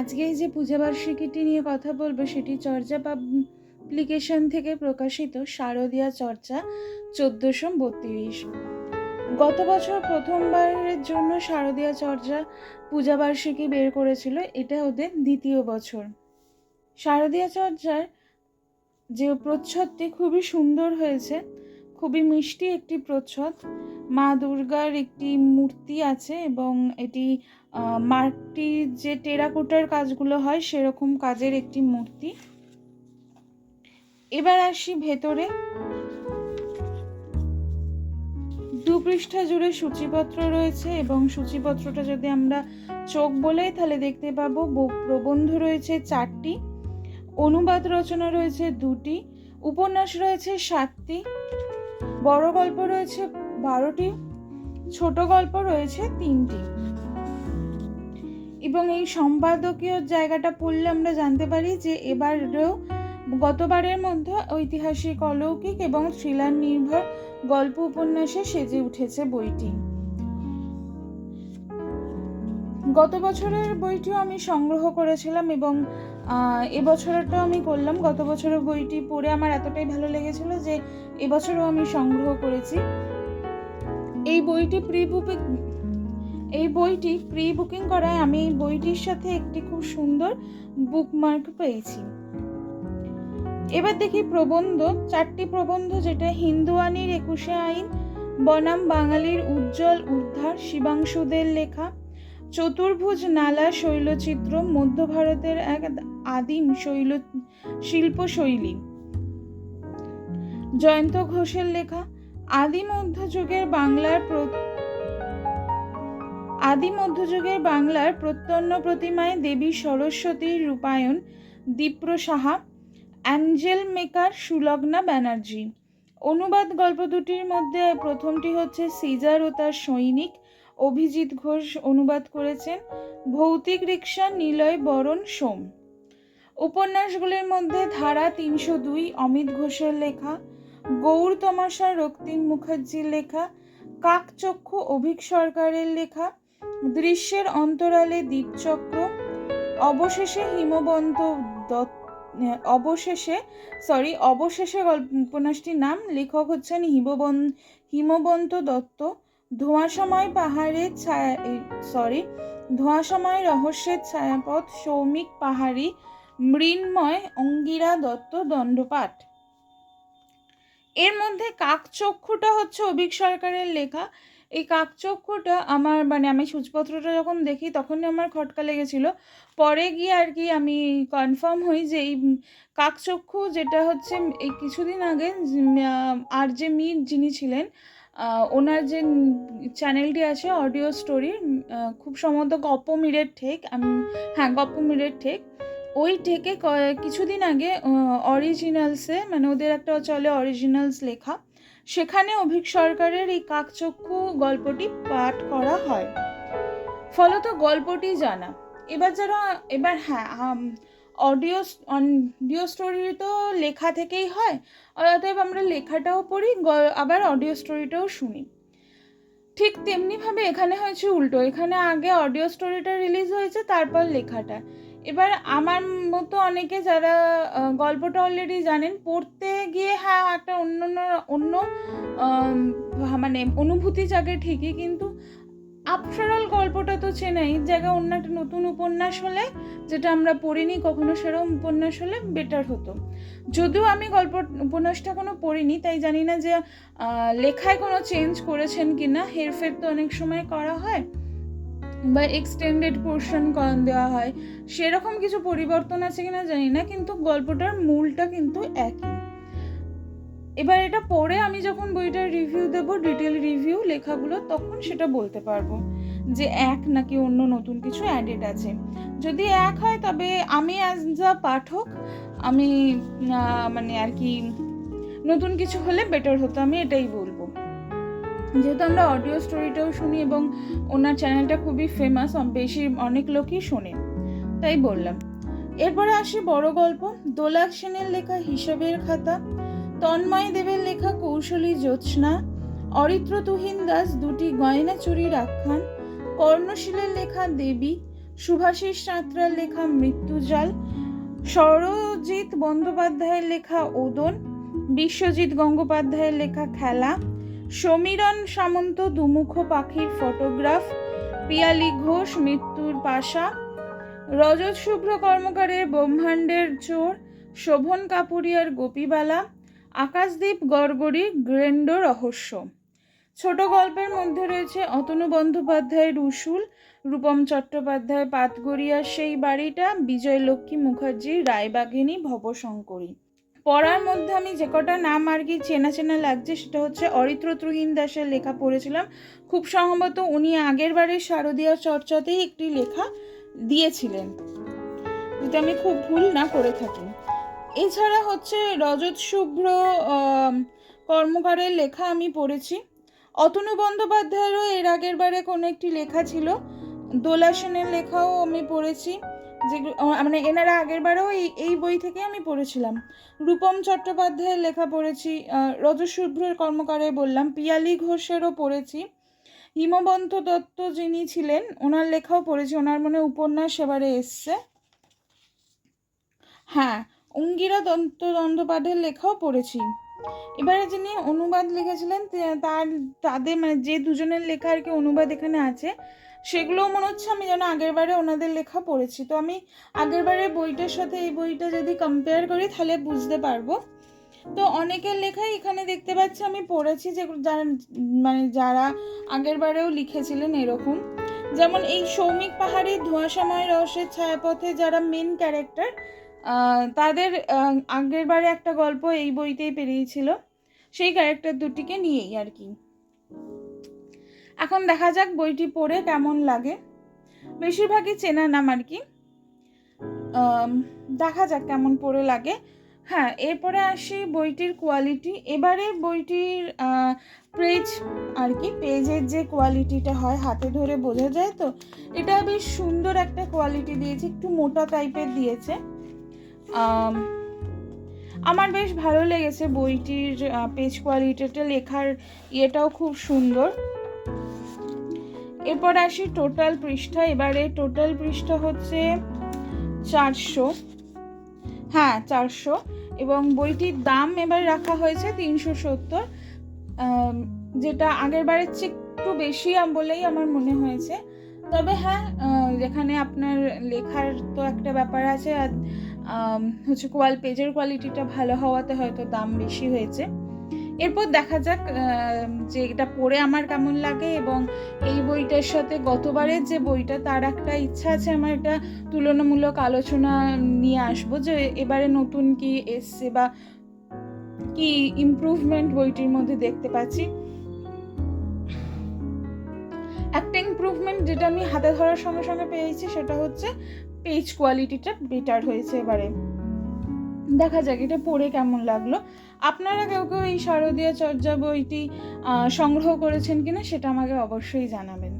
আজকে এই যে পূজাবার্ষিকীটি নিয়ে কথা বলব, সেটি চর্চা পাবলিকেশন থেকে প্রকাশিত শারদীয়া চর্চা চোদ্দোশো বত্রিশ। গত বছর প্রথমবারের জন্য শারদীয়া চর্চা পূজাবার্ষিকী বের করেছিল, এটা ওদের দ্বিতীয় বছর। শারদীয়া চর্যার যে প্রচ্ছদটি খুবই সুন্দর হয়েছে, খুবই মিষ্টি একটি প্রচ্ছদ। মা দুর্গার একটি মূর্তি আছে এবং এটি মাটির যে টেরাকোটার কাজগুলো হয় সেরকম কাজের একটি মূর্তি। এবার আসি ভেতরে। দু পৃষ্ঠা জুড়ে সূচিপত্র রয়েছে এবং সূচিপত্রটা যদি আমরা চোখ বলেই তাহলে দেখতে পাবো প্রবন্ধ রয়েছে চারটি। অনুবাদ রচনা রয়েছে দুটি, উপন্যাস রয়েছে সাতটি, বড় গল্প রয়েছে বারোটি, ছোট গল্প রয়েছে তিনটি। এবং এই সম্পাদকীয় জায়গাটা পড়লে আমরা জানতে পারি যে এবারেও গতবারের মধ্যে ঐতিহাসিক অলৌকিক এবং থ্রিলার নির্ভর গল্প উপন্যাসে সেজে উঠেছে বইটি। গত বছরের বইটিও আমি সংগ্রহ করেছিলাম এবং এবছরেরটাও আমি করলাম। গত বছরের বইটি পড়ে আমার এতটাই ভালো লেগেছিল যে এবছরও আমি সংগ্রহ করেছি। এই বইটি প্রি বুকিং এই বইটি প্রি বুকিং করায় আমি এই বইটির সাথে একটি খুব সুন্দর বুকমার্ক পেয়েছি। এবার দেখি প্রবন্ধ। চারটি প্রবন্ধ, যেটা হিন্দুয়ানির একুশে আইন, বনাম বাঙালির উজ্জ্বল উদ্ধার, শিবাংশুদের লেখা চতুর্ভুজ নালা শৈলচিত্র মধ্য ভারতের এক আদিম শৈল, শিল্পশৈলী। জয়ন্ত ঘোষের লেখা, আদি মধ্যযুগের বাংলার আদি মধ্যযুগের বাংলার প্রত্যন্ন প্রতিমায় দেবী সরস্বতীর রূপায়ণ, দীপ্র সাহা, অ্যাঞ্জেল মেকার সুলগ্না ব্যানার্জি। অনুবাদ গল্প দুটির মধ্যে প্রথমটি হচ্ছে সিজার ও তার সৈনিক অভিজিৎ ঘোষ অনুবাদ করেছেন ভৌতিক রিক্সা নিলয় বরণ সোম। উপন্যাসগুলির মধ্যে ধারা তিনশো দুই অমিত ঘোষের লেখা, গৌর তমাশা রক্তিম মুখার্জির লেখা, কাকচক্ষু অভিক সরকারের লেখা, দৃশ্যের অন্তরালে দ্বীপচক্র অবশেষে হিমবন্ত দত্ত, অবশেষে সরি অবশেষে উপন্যাসটির নাম লেখক হচ্ছেন হিমবন, হিমবন্ত দত্ত। ধোঁয়াশময় পাহাড়ের ছায়া সরি ধোঁয়াশময় রহস্যের ছায়াপথ, সৌমিক পাহাড়ি, মৃন্ময়, অঙ্গিরা দত্ত, দণ্ডপাঠ। এর মধ্যে কাকচক্ষুটা হচ্ছে অভিক সরকারের লেখা। এই কাকচক্ষুটা আমার মানে আমি সূচপত্রটা যখন দেখি তখনই আমার খটকা লেগেছিল। পরে গিয়ে আর কি আমি কনফার্ম হই যে এই কাকচক্ষু যেটা হচ্ছে, এই কিছুদিন আগে আর যে মির যিনি ছিলেন ওনার যে চ্যানেলটি আছে অডিও স্টোরি খুব সম্ভবত গপ্প মিরের ঠেক, আমি হ্যাঁ গপ্প মিরের ঠেক। ওই ঠেকে কিছুদিন আগে অরিজিনালসে মানে ওদের একটা চলে অরিজিনালস লেখা, সেখানে অভিক সরকারের এই কাকচক্ষু গল্পটি পাঠ করা হয়। ফলত গল্পটি জানা। এবার যারা, এবার হ্যাঁ অডিও অডিও স্টোরি তো লেখা থেকেই হয়। অতএব আমরা লেখাটাও পড়ি আবার অডিও স্টোরিটাও শুনি। ঠিক তেমনিভাবে এখানে হয়েছে উল্টো। এখানে আগে অডিও স্টোরিটা রিলিজ হয়েছে, তারপর লেখাটা। এবার আমার মতো অনেকে যারা গল্পটা অলরেডি জানেন, পড়তে গিয়ে হ্যাঁ একটা অন্য- অন্য মানে অনুভূতি জাগে ঠিকই, কিন্তু আফটারঅল গল্পটা তো চেনাই জায়গায় অন্য একটা নতুন উপন্যাস হলে, যেটা আমরা পড়িনি, কখনো সেরকম উপন্যাস হলে বেটার হতো। যদিও আমি গল্প, উপন্যাসটা কোনো পড়িনি, তাই জানি না যে লেখায় কোনো চেঞ্জ করেছেন কি না হেরফের তো অনেক সময় করা হয়, বা এক্সটেন্ডেড পোর্শন দেওয়া হয়, সেরকম কিছু পরিবর্তন আছে কিনা জানি না, কিন্তু গল্পটার মূলটা কিন্তু একই। এবার এটা পড়ে আমি যখন বইটার রিভিউ দেব ডিটেল রিভিউ লেখাগুলো, তখন সেটা বলতে পারব যে এক নাকি অন্য নতুন কিছু অ্যাডেড আছে। যদি এক হয় তবে আমি অ্যাজ আ পাঠক, আমি মানে আর কি নতুন কিছু হলে বেটার হতো, আমি এটাই বলব। যেহেতু আমরা অডিও স্টোরিটাও শুনি এবং ওনার চ্যানেলটা খুবই ফেমাস বেশি অনেক লোকই শোনে, তাই বললাম। এরপরে আসি বড় গল্প। দোলাক সেনের লেখা হিসাবের খাতা। তন্ময় দেবের লেখা কৌশলী জ্যোৎস্না অরিত্র তুহিন দাস দুটি গয়না চুরির আখ্যান, কর্ণশীলের লেখা দেবী, সুভাষিস সাঁতরার লেখা মৃত্যুজাল, সরজিৎ বন্দ্যোপাধ্যায়ের লেখা ওদন, বিশ্বজিৎ গঙ্গোপাধ্যায়ের লেখা খেলা, সমীরণ সামন্ত দুমুখ পাখির ফটোগ্রাফ, পিয়ালি ঘোষ মৃত্যুর পাশা, রজত শুভ্র কর্মকারের ব্রহ্মাণ্ডের চোর, শোভন কাপুরিয়ার গোপীবালা আকাশদীপ গড়গড়ি, গ্রেন্ড রহস্য। ছোট গল্পের মধ্যে রয়েছে অতনু বন্দ্যোপাধ্যায়ের উসুল, রূপম চট্টোপাধ্যায় পাতগড়িয়ার সেই বাড়িটা, বিজয়লক্ষ্মী মুখার্জির রায়বাঘিনী ভবশঙ্করী। পড়ার মধ্যে আমি যে কটা নাম আর কি চেনা চেনা লাগছে, সেটা হচ্ছে অরিত্র ত্রুহীন দাসের লেখা পড়েছিলাম। খুব সম্ভবত উনি আগের বারের শারদীয়া চর্চাতেই একটি লেখা দিয়েছিলেন। যদি আমি খুব ভুল না করে থাকি। এছাড়া হচ্ছে রজত শুভ্র কর্মকারের লেখা আমি পড়েছি। অতনু বন্দ্যোপাধ্যায়েরও এর আগের বারে কোনো একটি লেখা ছিল। দোলা সেনের লেখাও আমি পড়েছি। আহ, মানে এনারা আগের বারেও এই এই বই থেকে আমি পড়েছিলাম। রূপম চট্টোপাধ্যায়ের লেখা পড়েছি। আহ, রজত শুভ্রের কর্মকারে বললাম পিয়ালি ঘোষেরও পড়েছি। হিমবন্ত দত্ত যিনি ছিলেন ওনার লেখাও পড়েছি। ওনার মনে উপন্যাস এবারে এসছে। হ্যাঁ অঙ্গিরা দন্ত বন্দ্যোপাধ্যায়ের লেখাও পড়েছি। এবারে যিনি অনুবাদ লিখেছিলেন তার, তাদের মানে যে দুজনের লেখা আর কি অনুবাদ এখানে আছে, সেগুলোও মনে হচ্ছে আমি যেন আগের বারে ওনাদের লেখা পড়েছি। তো আমি আগের বারের বইটার সাথে এই বইটা যদি কম্পেয়ার করি, তাহলে বুঝতে পারব। তো অনেকের লেখাই এখানে দেখতে পাচ্ছি আমি পড়েছি, যে যারা মানে যারা আগের বারেও লিখেছিলেন এরকম। যেমন এই সৌমিক পাহাড়ি ধোঁয়াশাময় রহস্যের ছায়াপথে যারা মেন ক্যারেক্টার তাদের আগের বারে একটা গল্প এই বইতেই পেরিয়েছিল। সেই ক্যারেক্টার দুটিকে নিয়েই আর কি। এখন দেখা যাক বইটি পড়ে কেমন লাগে। বেশিরভাগই চেনা নাম আর কি। দেখা যাক কেমন পড়ে লাগে। হ্যাঁ এরপরে আসি বইটির কোয়ালিটি এবারে বইটির পেজ আর কি পেজের যে কোয়ালিটিটা হয়, হাতে ধরে বোঝা যায় তো, এটা বেশ সুন্দর একটা কোয়ালিটি দিয়েছে, একটু মোটা টাইপের দিয়েছে। আমার বেশ ভালো লেগেছে বইটির পেজ কোয়ালিটিটা লেখার ইয়েটাও খুব সুন্দর। এরপর আসি টোটাল পৃষ্ঠা, এবারে টোটাল পৃষ্ঠা হচ্ছে চারশো। হ্যাঁ চারশো। এবং বইটির দাম এবার রাখা হয়েছে তিনশো সত্তর। যেটা আগের বারের চেয়ে একটু বেশি বলেই আমার মনে হয়েছে। তবে হ্যাঁ যেখানে আপনার লেখার তো একটা ব্যাপার আছে, আর হচ্ছে কোয়াল পেজের কোয়ালিটিটা ভালো হওয়াতে হয়তো দাম বেশি হয়েছে। এরপর দেখা যাক যে এটা পড়ে আমার কেমন লাগে এবং এই বইটার সাথে গতবারের যে বইটা, তার একটা ইচ্ছা আছে আমার একটা তুলনামূলক আলোচনা নিয়ে আসব যে এবারে নতুন কি এসছে বা কি ইমপ্রুভমেন্ট বইটির মধ্যে দেখতে পাচ্ছি। একটা ইমপ্রুভমেন্ট যেটা আমি হাতে ধরার সঙ্গে সঙ্গে পেয়েছি সেটা হচ্ছে পেজ কোয়ালিটিটা বেটার হয়েছে এবারে। দেখা যাক এটা পড়ে কেমন লাগল। আপনারা কেউ কেউ এই শারদীয়া চর্যা বইটি সংগ্রহ করেছেন কিনা সেটা আমাকে অবশ্যই জানাবেন।